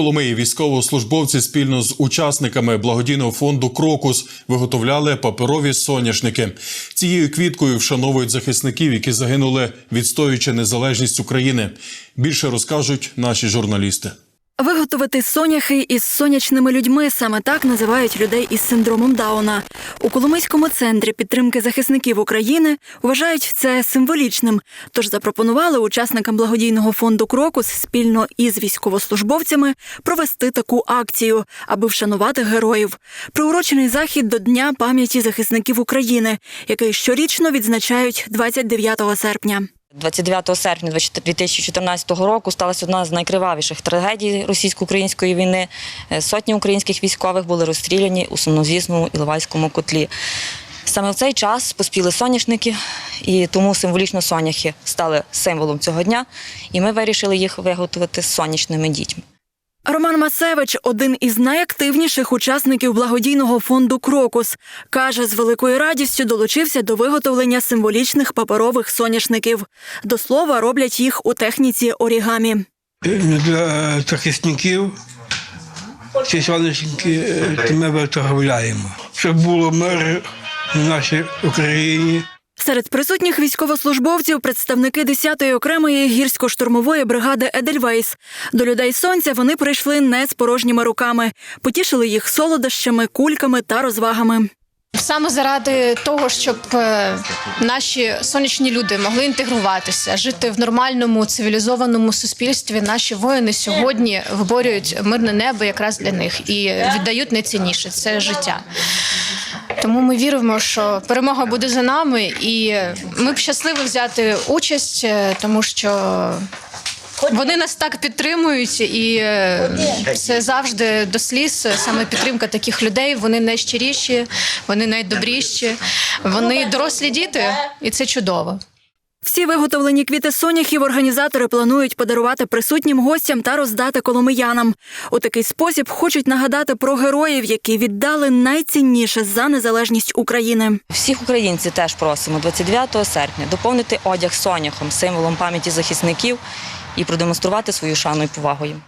Коломиї військовослужбовці спільно з учасниками благодійного фонду Крокус виготовляли паперові соняшники. Цією квіткою вшановують захисників, які загинули, відстоюючи незалежність України. Більше розкажуть наші журналісти. Виготовити соняхи із сонячними людьми саме так називають людей із синдромом Дауна. У Коломийському центрі підтримки захисників України вважають це символічним. Тож запропонували учасникам благодійного фонду Крокус спільно із військовослужбовцями провести таку акцію, аби вшанувати героїв. Приурочений захід до Дня пам'яті захисників України, який щорічно відзначають 29 серпня. 29 серпня 2014 року сталася одна з найкривавіших трагедій російсько-української війни. Е, Сотні українських військових були розстріляні у сумнозвісному Іловайському котлі. Саме в цей час поспіли соняшники, і тому символічно соняхи стали символом цього дня, і ми вирішили їх виготовити з сонячними дітьми. Роман Масевич один із найактивніших учасників благодійного фонду Крокус. Каже, з великою радістю долучився до виготовлення символічних паперових соняшників. До слова, роблять їх у техніці орігамі. для захисників ці сонячники е, ми виготовляємо, щоб було мир в нашій Україні. Серед присутніх військовослужбовців представники 10-ї окремої гірсько-штурмової бригади Едельвейс. До людей сонця вони прийшли не з порожніми руками, потішили їх солодощами, кульками та розвагами. Саме заради того, щоб е, наші сонячні люди могли інтегруватися, жити в нормальному цивілізованому суспільстві. Наші воїни сьогодні виборюють мирне небо якраз для них і віддають найцінніше це життя. Тому ми віримо, що перемога буде за нами, і ми б щасливі взяти участь, е, тому що вони нас так підтримують, і це завжди до сліз. Саме підтримка таких людей. Вони найщиріші, вони найдобріші, вони дорослі діти, і це чудово. Всі виготовлені квіти соняхів організатори планують подарувати присутнім гостям та роздати коломиянам. У такий спосіб хочуть нагадати про героїв, які віддали найцінніше за незалежність України. Всіх українців теж просимо 29 серпня доповнити одяг соняхом, символом пам'яті захисників, і продемонструвати свою шану і повагу їм.